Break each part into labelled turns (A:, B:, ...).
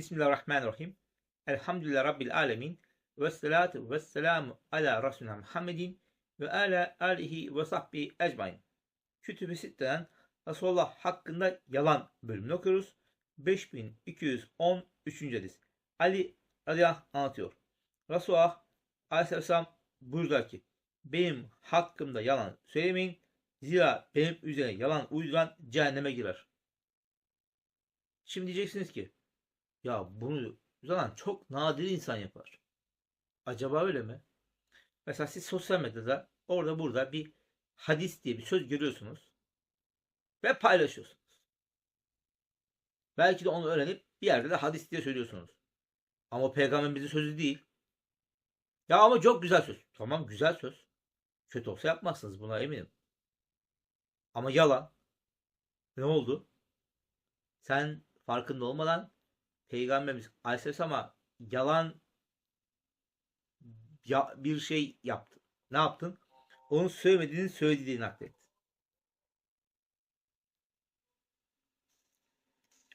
A: Bismillahirrahmanirrahim. Elhamdülillah Rabbil alemin. Ve salatu ve selamu ala Resulina Muhammedin ve ala alihi ve sahbihi ecmain. Kütüb-i Sitte'den Resulullah hakkında yalan bölümünü okuyoruz. 5213. hadis. Ali radıyallahu anlatıyor. Resulullah aleyhisselam buyurdular ki benim hakkımda yalan söylemeyin. Zira benim üzerine yalan uyduran cehenneme girer. Şimdi diyeceksiniz ki ya bunu zaten çok nadir insan yapar. Acaba öyle mi? Mesela siz sosyal medyada orada burada bir hadis diye bir söz görüyorsunuz ve paylaşıyorsunuz. Belki de onu öğrenip bir yerde de hadis diye söylüyorsunuz. Ama peygamberimizin sözü değil. Ya ama çok güzel söz. Tamam güzel söz. Kötü olsa yapmazsınız buna eminim. Ama yalan. Ne oldu? Sen farkında olmadan Peygamberimiz Aleyhisselam'a yalan ya, bir şey yaptı. Ne yaptın? Onun söylemediğini söylediğini naklettin.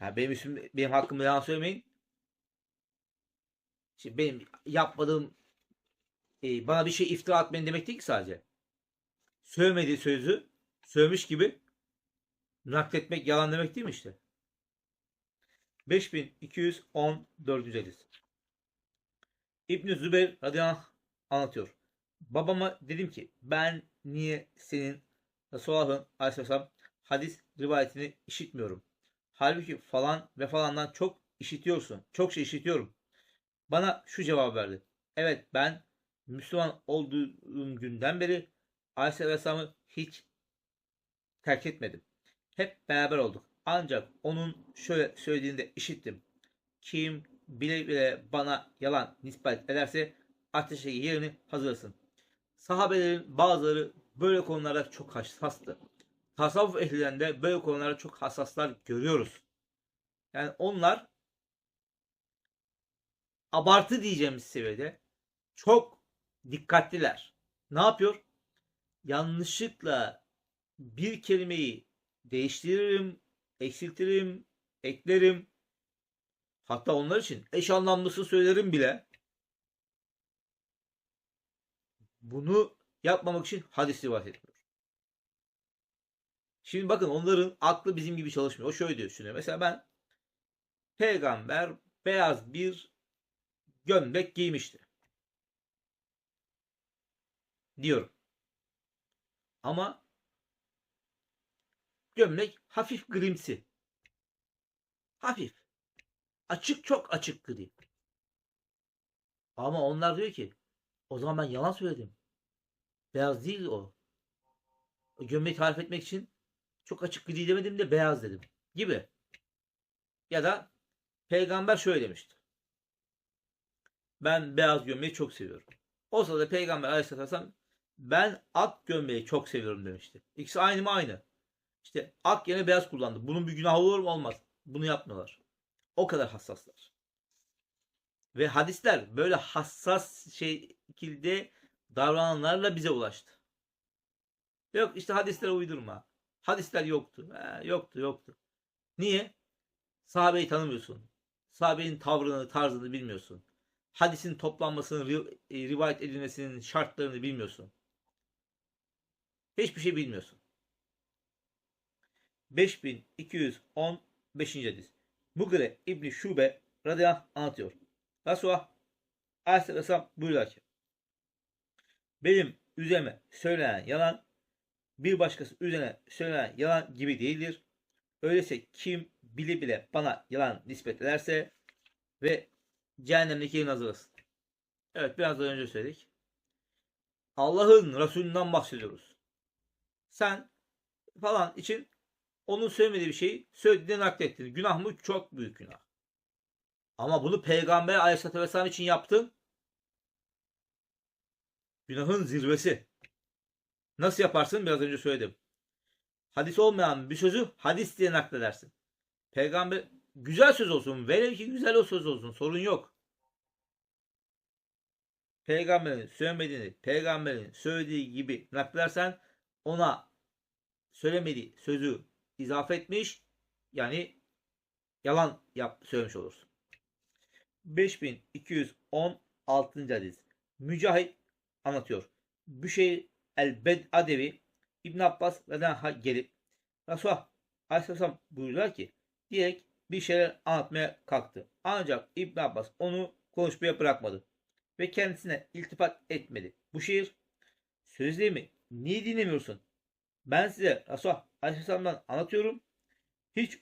A: Yani benim üstüm, benim hakkımda yalan söylemeyin. Şimdi benim yapmadığım e, bana bir şey iftira atmayın demek değil ki sadece. Söylemediği sözü söylemiş gibi nakletmek yalan demek değil mi işte? 5214. hadis. İbn Zübeyir radıyallahu anh anlatıyor. Babama dedim ki ben niye senin Resulullah'ın aleyhisselam hadis rivayetini işitmiyorum. Halbuki falan ve falandan çok işitiyorsun. Çok şey işitiyorum. Bana şu cevap verdi. Evet ben Müslüman olduğum günden beri Aleyhisselam'ı hiç terk etmedim. Hep beraber olduk. Ancak onun şöyle söylediğini de işittim. Kim bile bile bana yalan nispet ederse ateşe yerini hazırlasın. Sahabelerin bazıları böyle konularda çok hassastı. Tasavvuf ehlinden de böyle konularda çok hassaslar görüyoruz. Yani onlar abartı diyeceğimiz seviyede çok dikkatliler. Ne yapıyor? Yanlışlıkla bir kelimeyi değiştiririm, eksiltirim, eklerim. Hatta onlar için eş anlamlısı söylerim bile. Bunu yapmamak için hadis rivayet etmiyor. Şimdi bakın onların aklı bizim gibi çalışmıyor. O şöyle düşünüyor. Mesela ben peygamber beyaz bir gömlek giymişti. Diyorum. Ama gömlek hafif grimsi. Hafif. Açık çok açık gri. Ama onlar diyor ki o zaman ben yalan söyledim. Beyaz değil o. o gömleği tarif etmek için çok açık gri demedim de beyaz dedim. Gibi. Ya da peygamber şöyle demişti. Ben beyaz gömleği çok seviyorum. O sırada peygamber aleyhisselam ben ak gömleği çok seviyorum demişti. İkisi aynı mı aynı. İşte ak yerine beyaz kullandı. Bunun bir günahı olur mu? Olmaz. Bunu yapmıyorlar. O kadar hassaslar. Ve hadisler böyle hassas şekilde davrananlarla bize ulaştı. Yok işte hadisler uydurma. Hadisler yoktu. He, yoktu yoktu. Niye? Sahabeyi tanımıyorsun. Sahabenin tavrını, tarzını bilmiyorsun. Hadisin toplanmasını, rivayet edilmesinin şartlarını bilmiyorsun. Hiçbir şey bilmiyorsun. 5215. hadis. Mugire İbni Şube radıyallahu anh anlatıyor. Resulullah aleyhisselam buyuruyor ki benim üzerime söylenen yalan bir başkası üzerine söylenen yalan gibi değildir. Öyleyse kim bile bile bana yalan nispet ederse ve cehennemdeki yerini hazırlasın. Evet biraz daha önce söyledik. Allah'ın Resulünden bahsediyoruz. Sen falan için onun söylemediği bir şeyi söylediğini naklettin. Günah mı? Çok büyük günah. Ama bunu Peygamber Aleyhisselatü Vesselam için yaptın. Günahın zirvesi. Nasıl yaparsın? Biraz önce söyledim. Hadis olmayan bir sözü hadis diye nakledersin. Peygamber güzel söz olsun. Velev ki güzel o söz olsun. Sorun yok. Peygamberin söylemediğini peygamberin söylediği gibi nakledersen ona söylemediği sözü izafe etmiş yani yalan yap söylemiş olursun. 5216. hadis. Mücahit anlatıyor. Büşeyr el-Bed İbn Abbas radıyallahu gelip Resulullah Aleyhisselam buyurdular ki diyerek bir şeyler anlatmaya kalktı. Ancak İbn Abbas onu konuşmaya bırakmadı ve kendisine iltifat etmedi. Bu şiir sözlerimi niye dinlemiyorsun? Ben size Resulullah Aleyhisselam'dan anlatıyorum. Hiç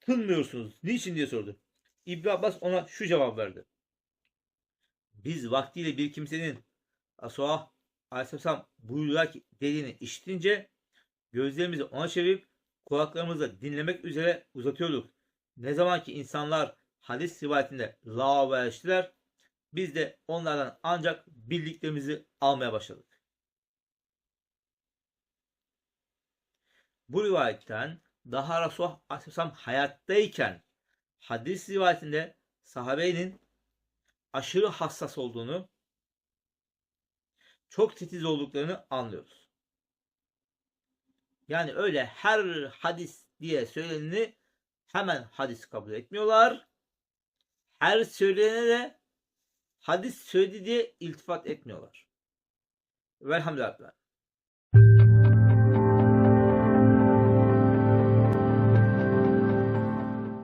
A: tınmıyorsunuz. Niçin diye sordu. İbn Abbas ona şu cevap verdi. Biz vaktiyle bir kimsenin Resulullah Aleyhisselam buyurdular ki dediğini işitince gözlerimizi ona çevirip kulaklarımızı dinlemek üzere uzatıyorduk. Ne zaman ki insanlar hadis rivayetinde lavaverleştiler biz de onlardan ancak bildiklerimizi almaya başladık. Bu rivayetten daha Resulullah Aleyhisselam hayattayken hadis rivayetinde sahabenin aşırı hassas olduğunu çok titiz olduklarını anlıyoruz. Yani öyle her hadis diye söyleneni hemen hadis kabul etmiyorlar. Her söylenene de hadis söyledi diye iltifat etmiyorlar. Velhamdülillah.